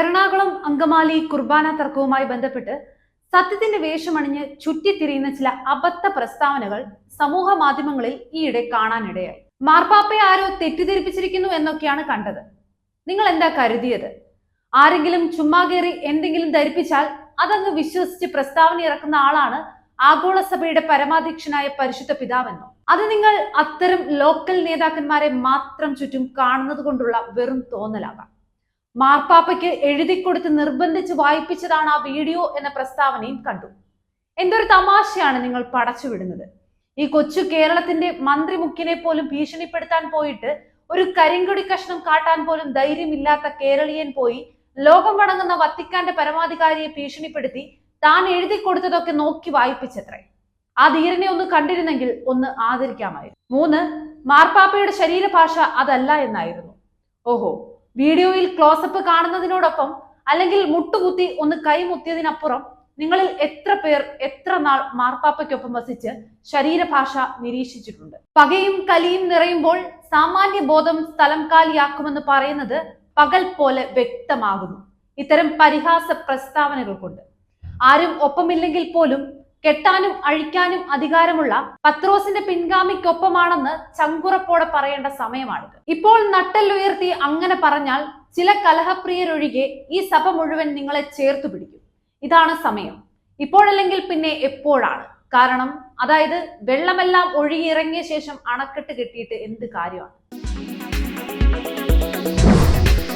എറണാകുളം അങ്കമാലി കുർബാന തർക്കവുമായി ബന്ധപ്പെട്ട് സത്യത്തിന്റെ വേഷമണിഞ്ഞ് ചുറ്റിത്തിരിയുന്ന ചില അബദ്ധ പ്രസ്താവനകൾ സമൂഹ മാധ്യമങ്ങളിൽ ഈയിടെ കാണാനിടയായി. മാർപ്പാപ്പയെ ആരോ തെറ്റിദ്ധരിപ്പിച്ചിരിക്കുന്നു എന്നൊക്കെയാണ് കണ്ടത്. നിങ്ങൾ എന്താ കരുതിയത്? ആരെങ്കിലും ചുമ്മാ കയറി എന്തെങ്കിലും ധരിപ്പിച്ചാൽ അതങ്ങ് വിശ്വസിച്ച് പ്രസ്താവന ഇറക്കുന്ന ആളാണ് ആഗോള സഭയുടെ പരമാധ്യക്ഷനായ പരിശുദ്ധ പിതാവെന്നോ? അത് നിങ്ങൾ അത്തരം ലോക്കൽ നേതാക്കന്മാരെ മാത്രം ചുറ്റും കാണുന്നത് കൊണ്ടുള്ള വെറും തോന്നലാകാം. മാർപ്പാപ്പയ്ക്ക് എഴുതിക്കൊടുത്ത് നിർബന്ധിച്ച് വായിപ്പിച്ചതാണ് ആ വീഡിയോ എന്ന പ്രസ്താവനയും കണ്ടു. എന്തൊരു തമാശയാണ് നിങ്ങൾ പടച്ചുവിടുന്നത്. ഈ കൊച്ചു കേരളത്തിന്റെ മന്ത്രി മുഖ്യനെ പോലും ഭീഷണിപ്പെടുത്താൻ പോയിട്ട് ഒരു കരിങ്കൊടി കഷ്ണം കാട്ടാൻ പോലും ധൈര്യമില്ലാത്ത കേരളീയൻ പോയി ലോകം വണങ്ങുന്ന വത്തിക്കാന്റെ പരമാധികാരിയെ ഭീഷണിപ്പെടുത്തി താൻ എഴുതി കൊടുത്തതൊക്കെ നോക്കി വായിപ്പിച്ചത്രേ. ആ ധീരനെ ഒന്ന് കണ്ടിരുന്നെങ്കിൽ ഒന്ന് ആദരിക്കാമായിരുന്നു. മൂന്ന് മാർപ്പാപ്പയുടെ ശരീരഭാഷ അതല്ല എന്നായിരുന്നു. ഓഹോ വീഡിയോയിൽ ക്ലോസപ്പ് കാണുന്നതിനോടൊപ്പം അല്ലെങ്കിൽ മുട്ടുകുത്തി ഒന്ന് കൈമുത്തിയതിനപ്പുറം നിങ്ങളിൽ എത്ര പേർ എത്ര നാൾ മാർപ്പാപ്പയ്ക്കൊപ്പം വസിച്ച് ശരീരഭാഷ നിരീക്ഷിച്ചിട്ടുണ്ട്. പകയും കലിയും നിറയുമ്പോൾ സാമാന്യ ബോധം സ്ഥലം കാലിയാക്കുമെന്ന് പറയുന്നത് പകൽ പോലെ വ്യക്തമാകുന്നു. ഇത്തരം പരിഹാസ പ്രസ്താവനകൾ കൊണ്ട് ആരും ഒപ്പമില്ലെങ്കിൽ പോലും കെട്ടാനും അഴിക്കാനും അധികാരമുള്ള പത്രോസിന്റെ പിൻഗാമിക്കൊപ്പമാണെന്ന് ചങ്കുറപ്പോടെ പറയേണ്ട സമയമാണിത്. ഇപ്പോൾ നട്ടെല്ലുയർത്തി അങ്ങനെ പറഞ്ഞാൽ ചില കലഹപ്രിയരൊഴികെ ഈ സഭ മുഴുവൻ നിങ്ങളെ ചേർത്ത് പിടിക്കും. ഇതാണ് സമയം. ഇപ്പോഴല്ലെങ്കിൽ പിന്നെ എപ്പോഴാണ്? കാരണം അതായത് വെള്ളമെല്ലാം ഒഴുകിയിറങ്ങിയ ശേഷം അണക്കെട്ട് കെട്ടിയിട്ട് എന്ത് കാര്യമാണ്?